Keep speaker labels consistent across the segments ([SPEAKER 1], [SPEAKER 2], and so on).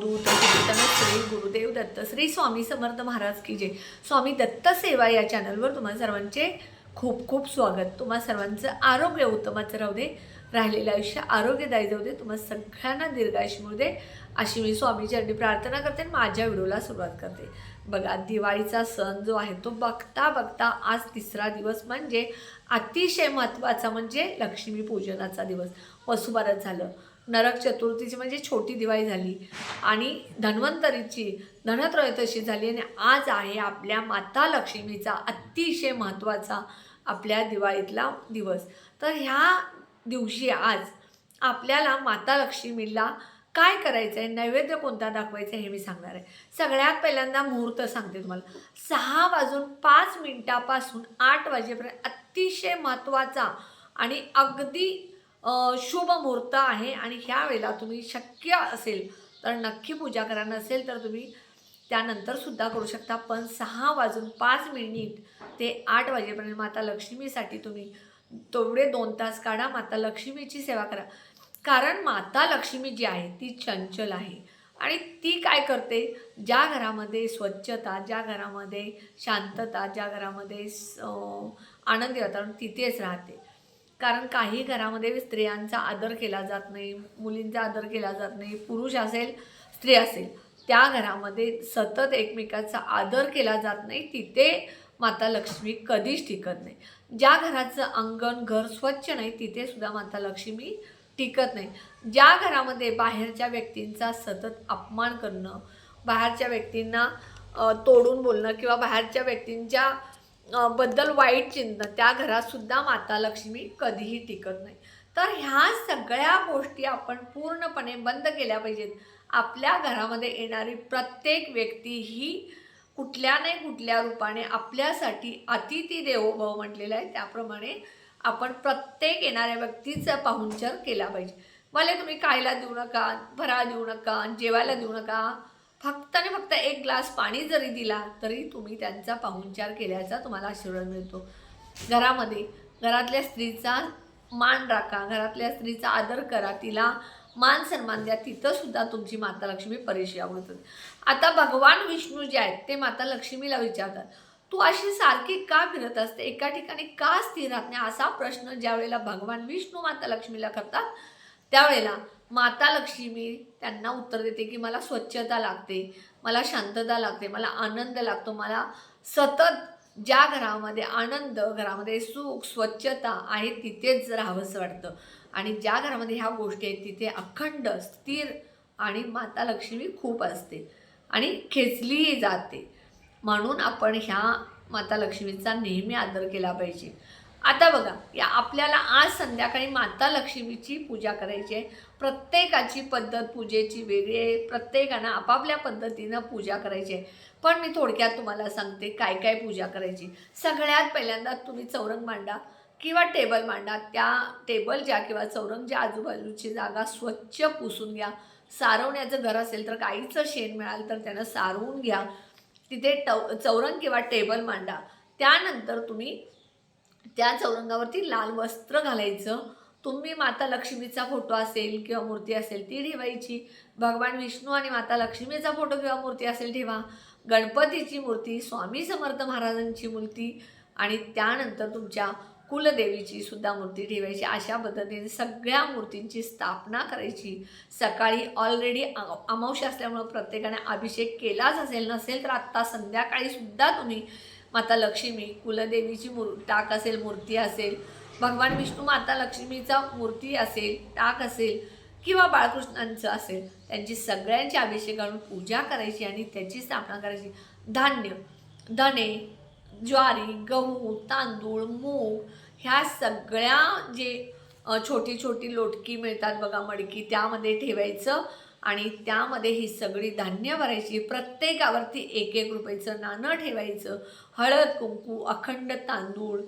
[SPEAKER 1] दूत श्री गुरुदेव दत्त श्री स्वामी समर्थ महाराज की जय. स्वामी दत्त सेवा या चॅनलवर तुम्हा सर्वांचे खूप खूप स्वागत. तुम्हा सर्वांचं आरोग्य उत्तमाचं राहू दे. राहिलेलं आयुष्य आरोग्यदायी जाऊ दे. तुम्हा सगळ्यांना दीर्घायुष्य मिळू दे. अशी मी स्वामीचरणी प्रार्थना करते आणि माझ्या व्हिडिओला सुरुवात करते. बघा दिवाळीचा सण जो आहे तो बघता बघता आज तिसरा दिवस म्हणजे अतिशय महत्त्वाचा म्हणजे लक्ष्मीपूजनाचा दिवस. वसुबारत झालं. नरक चतुर्थीची म्हणजे छोटी दिवाळी झाली. आणि धन्वंतरीची धनत्रयोदशी झाली आणि आज आहे आपल्या माता लक्ष्मीचा अतिशय महत्त्वाचा आपल्या दिवाळीतला दिवस. तर ह्या दिवशी आज आपल्याला माता लक्ष्मीला काय करायचं आहे नैवेद्य कोणता दाखवायचा आहे हे मी सांगणार आहे. सगळ्यात पहिल्यांदा मुहूर्त सांगते तुम्हाला. सहा वाजून पाच मिनटापासून आठ वाजेपर्यंत अतिशय महत्त्वाचा आणि अगदी शुभ मुहूर्त आहे आणि ह्या वेळेला तुम्ही शक्य असेल तर नक्की पूजा करा. नसेल तर तुम्ही त्यानंतर सुद्धा करू शकता. पण सहा वाजून पाच मिनिट ते आठ वाजेपर्यंत माता लक्ष्मीसाठी तुम्ही तेवढे दोन तास काढा. माता लक्ष्मीची सेवा करा. कारण माता लक्ष्मी जी आहे ती चंचल आहे आणि ती काय करते? ज्या घरामध्ये स्वच्छता ज्या घरामध्ये शांतता ज्या घरामध्ये स- आनंदी वातावरण तिथेच राहते. कारण काही घरामध्ये स्त्रियांचा आदर केला जात नाही मुलींचा आदर केला जात नाही पुरुष असेल स्त्री असेल त्या घरामध्ये सतत एकमेकाचा आदर केला जात नाही तिथे माता लक्ष्मी कधीच टिकत नाही. ज्या घराचं अंगण घर स्वच्छ नाही तिथे सुद्धा माता लक्ष्मी टिकत नाही. ज्या घरामध्ये बाहेरच्या व्यक्तींचा सतत अपमान करणं बाहेरच्या व्यक्तींना तोडून बोलणं किंवा बाहेरच्या व्यक्तींच्या बद्दल वाईट चिंतन त्या घरातसुद्धा माता लक्ष्मी कधीही टिकत नाही. तर ह्या सगळ्या गोष्टी आपण पूर्णपणे बंद केल्या पाहिजेत. आपल्या घरामध्ये येणारी प्रत्येक व्यक्ती ही कुठल्या नाही कुठल्या रूपाने आपल्यासाठी अतिथी देवोभव म्हटलेलं आहे. त्याप्रमाणे आपण प्रत्येक येणाऱ्या व्यक्तीचा पाहुणचार केला पाहिजे. भले तुम्ही खायला देऊ नका भरा देऊ नका जेवायला देऊ नका फक्त आणि फक्त एक ग्लास पाणी जरी दिला तरी तुम्ही त्यांचा पाहुणचार केल्याचा तुम्हाला आशीर्वाद मिळतो. घरामध्ये घरातल्या स्त्रीचा मान राखा घरातल्या स्त्रीचा आदर करा तिला मान सन्मान द्या तिथंसुद्धा तुमची माता लक्ष्मी परिचय होतात आता भगवान विष्णू जे आहेत ते माता लक्ष्मीला विचारतात तू अशी सारखी का फिरत असते? एका ठिकाणी का स्थिर राहत नाही? असा प्रश्न ज्यावेळेला भगवान विष्णू माता लक्ष्मीला करतात त्यावेळेला माता लक्ष्मी त्यांना उत्तर देते की मला स्वच्छता लागते मला शांतता लागते मला आनंद लागतो मला सतत ज्या घरामध्ये आनंद घरामध्ये सुख स्वच्छता आहे तिथेच राहावंसं वाटतं. आणि ज्या घरामध्ये ह्या गोष्टी आहेत तिथे अखंड स्थिर आणि माता लक्ष्मी खूप असते आणि खेचलीही जाते. म्हणून आपण ह्या माता लक्ष्मीचा नेहमी आदर केला पाहिजे. आता बघा या आपल्याला आज संध्याकाळी माता लक्ष्मीची पूजा करायची आहे. प्रत्येकाची पद्धत पूजेची वेगळी आहे. प्रत्येकानं आपापल्या पद्धतीनं पूजा करायची आहे. पण मी थोडक्यात तुम्हाला सांगते काय काय पूजा करायची. सगळ्यात पहिल्यांदा तुम्ही चौरंग मांडा किंवा टेबल मांडा. त्या टेबलच्या किंवा चौरंगच्या आजूबाजूची जागा स्वच्छ पुसून घ्या. सारवण्याचं घर असेल तर गाईचं शेण मिळालं तर त्यानं सारवून घ्या. तिथे टव चौरंग किंवा टेबल मांडा. त्यानंतर तुम्ही त्या चौरंगावरती लाल वस्त्र घालायचं. तुम्ही माता लक्ष्मीचा फोटो असेल किंवा मूर्ती असेल ती ठेवायची. भगवान विष्णू आणि माता लक्ष्मीचा फोटो किंवा मूर्ती असेल ठेवा. गणपतीची मूर्ती स्वामी समर्थ महाराजांची मूर्ती आणि त्यानंतर तुमच्या कुलदेवीची सुद्धा मूर्ती ठेवायची. अशा पद्धतीने सगळ्या मूर्तींची स्थापना करायची. सकाळी ऑलरेडी अमावस्या असल्यामुळं प्रत्येकाने अभिषेक केलाच असेल नसेल तर आत्ता संध्याकाळी सुद्धा तुम्ही माता लक्ष्मी कुलदेवीची मूर टाक असेल मूर्ती असेल भगवान विष्णू माता लक्ष्मीचा मूर्ती असेल टाक असेल किंवा बाळकृष्णांचं असेल त्यांची सगळ्यांची अभिषेक घालून पूजा करायची आणि त्याची स्थापना करायची. धान्य धने ज्वारी गहू तांदूळ मूग ह्या सगळ्या जे छोटी छोटी लोटकी मिळतात बघा मडकी त्यामध्ये ठेवायचं. आणि त्यामध्ये ही सगळी धान्य भरायची प्रत्येकावरती एक एक रुपयाचं नाणं ठेवायचं. हळद कुंकू अखंड तांदूळ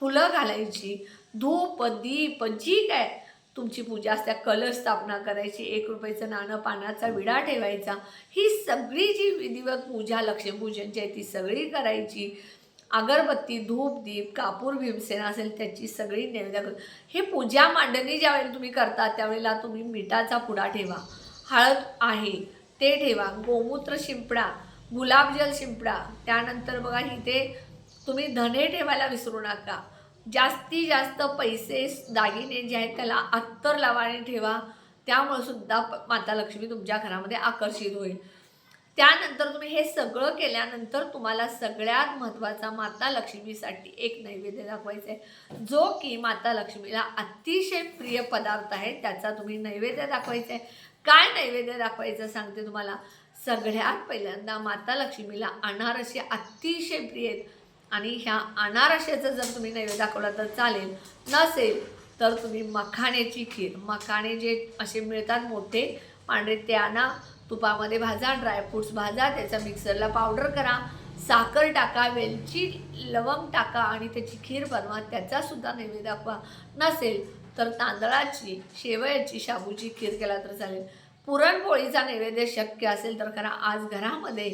[SPEAKER 1] फुलं घालायची धूप दीप जी काय तुमची पूजा असल्या कलश स्थापना करायची एक रुपयाचं नाणं पानाचा विडा ठेवायचा. ही सगळी जी विधिवत पूजा लक्ष्मीपूजनची आहे ती सगळी करायची. अगरबत्ती धूप दीप कापूर भीमसेना असेल त्याची सगळी नैवेद्य हे ही पूजा मांडणी ज्यावेळेला तुम्ही करता त्यावेळेला तुम्ही मिठाचा पुडा ठेवा. हळद आहे ते ठेवा. गोमूत्र शिंपडा गुलाबजल शिंपडा. त्यानंतर बघा इथे तुम्ही धने ठेवायला विसरू नका. जास्तीत जास्त पैसे दागिने जे आहेत त्याला अत्तर लावाने ठेवा. त्यामुळे सुद्धा प- माता लक्ष्मी तुमच्या घरामध्ये आकर्षित होईल. त्यानंतर तुम्ही हे सगळं केल्यानंतर तुम्हाला सगळ्यात महत्त्वाचा माता लक्ष्मीसाठी एक नैवेद्य दाखवायचा आहे जो की माता लक्ष्मीला अतिशय प्रिय पदार्थ आहे त्याचा तुम्ही नैवेद्य दाखवायचा आहे काय नैवेद्य दाखवायचं सांगते तुम्हाला? सगळ्यात पहिल्यांदा माता लक्ष्मीला अनारसे अतिशय प्रिय आहेत. आणि ह्या अनारशाचं जर तुम्ही नैवेद्य दाखवला तर चालेल. नसेल तर तुम्ही मखाण्याची खीर. मखाणे जे असे मिळतात मोठे पांढरे ते आणा. तुपामध्ये भाजा ड्रायफ्रुट्स भाजा त्याचा मिक्सरला पावडर करा. साखर टाका वेलची लवंग टाका आणि त्याची खीर बनवा. त्याचासुद्धा नैवेद्य दाखवा. नसेल तर तांदळाची शेवयाची शाबूची खीर केला तर चालेल. पुरणपोळीचा नैवेद्य शक्य असेल तर खरा आज घरामध्ये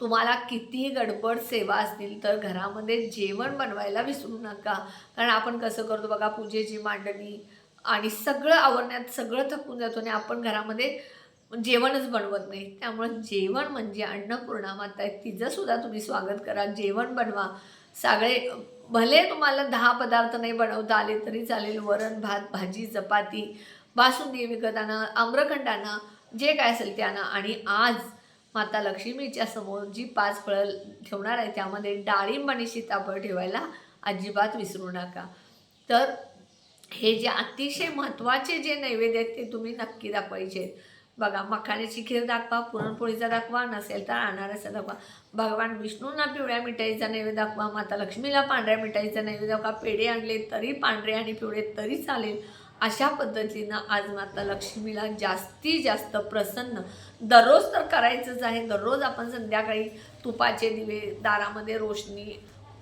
[SPEAKER 1] तुम्हाला किती गडबड सेवा असतील तर घरामध्ये जेवण बनवायला विसरू नका. कारण आपण कसं करतो बघा पूजेची मांडणी आणि सगळं आवरण्यात सगळं थकून जातो आणि आपण घरामध्ये जेवणच बनवत नाही. त्यामुळं जेवण म्हणजे अन्नपूर्णा माता आहे. तिचंसुद्धा तुम्ही स्वागत करा. जेवण बनवा. सगळे भले तुम्हाला दहा पदार्थ नाही बनवता आले तरी चालेल. वरण भात भाजी चपाती बासुंदी विकत आणा आम्रखंड आणा जे काय असेल ते आणा आणि आज माता लक्ष्मीच्या समोर जी पाच फळं ठेवणार आहे त्यामध्ये डाळिंब आणि सीताफळ ठेवायला अजिबात विसरू नका. तर हे जे अतिशय महत्त्वाचे जे नैवेद्य आहेत ते तुम्ही नक्की दाखवायचे आहेत. बघा मखाण्याची खीर दाखवा पुरणपोळीचा दाखवा नसेल तर अनारसा दाखवा. भगवान विष्णूंना पिवळ्या मिठाईचा नैवेद्य दाखवा माता लक्ष्मीला पांढऱ्या मिठाईचा नैवेद्य दाखवा. पेढे आणले तरी पांढरे आणि पिवळे तरी चालेल. अशा पद्धतीनं आज माता लक्ष्मीला जास्तीत जास्त प्रसन्न दररोज तर करायचंच आहे. दररोज आपण संध्याकाळी तुपाचे दिवे दारामध्ये रोशनी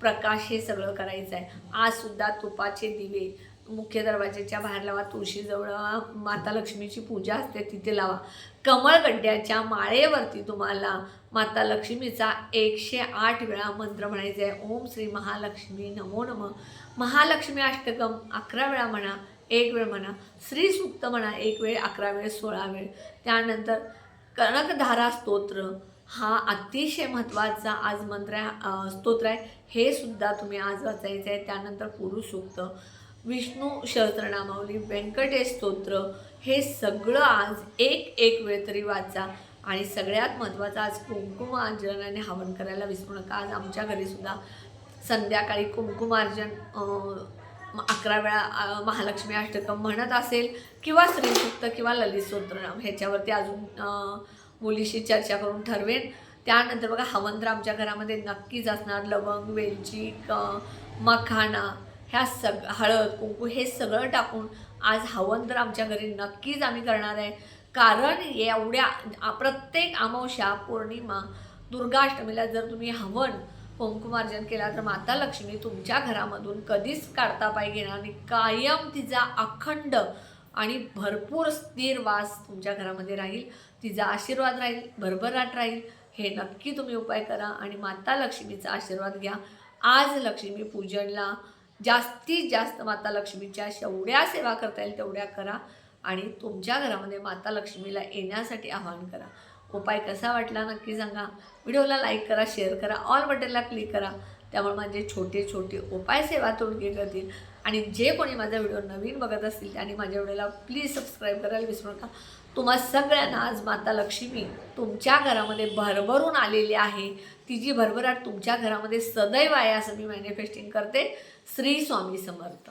[SPEAKER 1] प्रकाश हे सगळं करायचं आहे. आजसुद्धा तुपाचे दिवे मुख्य दरवाजेच्या बाहेर लावा तुळशीजवळ माता लक्ष्मीची पूजा असते तिथे लावा. कमळगड्ड्याच्या माळेवरती तुम्हाला माता लक्ष्मीचा एकशे आठ वेळा मंत्र म्हणायचा आहे. ओम श्री महालक्ष्मी नमो नम. महालक्ष्मी अष्टकम अकरा वेळा म्हणा एक वेळ म्हणा. श्री सुक्त म्हणा एक वेळ अकरा वेळ सोळा वेळ. त्यानंतर कनकधारा स्तोत्र हा अतिशय महत्त्वाचा आज मंत्र आहे, स्तोत्र आहे. हे सुद्धा तुम्ही आज वाचायचं आहे. त्यानंतर पुरुष सूक्त. विष्णू सहस्त्रनामावली व्यंकटेश स्तोत्र हे सगळं आज एक एक वेळ तरी वाचा. आणि सगळ्यात महत्त्वाचं आज कुंकुमार्जन आणि हवन करायला विसरू नका. आज आमच्या घरीसुद्धा संध्याकाळी कुंकुमार्जन म- अकरा वेळा महालक्ष्मी अष्टकम म्हणत असेल किंवा श्रीसुक्त किंवा ललित स्तोत्रनाम ह्याच्यावरती अजून मुलीशी चर्चा करून ठरवेन. त्यानंतर बघा हवन तर आमच्या घरामध्ये नक्कीच असणार. लवंग वेलची मखाना मखाणा ह्या सग हळद कुंकू हे सगळं टाकून आज हवन तर आमच्या घरी नक्कीच आम्ही करणार आहे. कारण एवढ्या प्रत्येक अमावश्या पौर्णिमा दुर्गाष्टमीला जर तुम्ही हवन कुंकुमार्जन केला तर माता लक्ष्मी तुमच्या घरामधून कधीच काढता पाय घेणार आणि कायम तिचा अखंड आणि भरपूर स्थिर वास तुमच्या घरामध्ये राहील. तिचा आशीर्वाद राहील भरभराट राहील. हे नक्की तुम्ही उपाय करा आणि माता लक्ष्मीचा आशीर्वाद घ्या. आज लक्ष्मी पूजनला जास्तीत जास्त माता लक्ष्मीच्या जेवढ्या सेवा करता येईल तेवढ्या करा. आणि तुमच्या घरामध्ये माता लक्ष्मीला येण्यासाठी आवाहन करा. उपाय कसा वाटला नक्की सांगा. व्हिडिओला लाईक करा शेअर करा. ऑल बटनला क्लिक करा. त्यामुळे माझे छोटे छोटे उपाय सेवा तोडगे करतील. आणि जे कोणी माझा व्हिडिओ नवीन बघत असतील त्यांनी माझ्या व्हिडिओला प्लीज सबस्क्राईब करायला विसरू नका. तुम्हा सगळ्यांना आज माता लक्ष्मी तुमच्या घरामध्ये भरभरून आलेली आहे. तिची भरभराट तुमच्या घरामध्ये सदैव आहे असं मी मॅनिफेस्टिंग करते. श्री स्वामी समर्थ.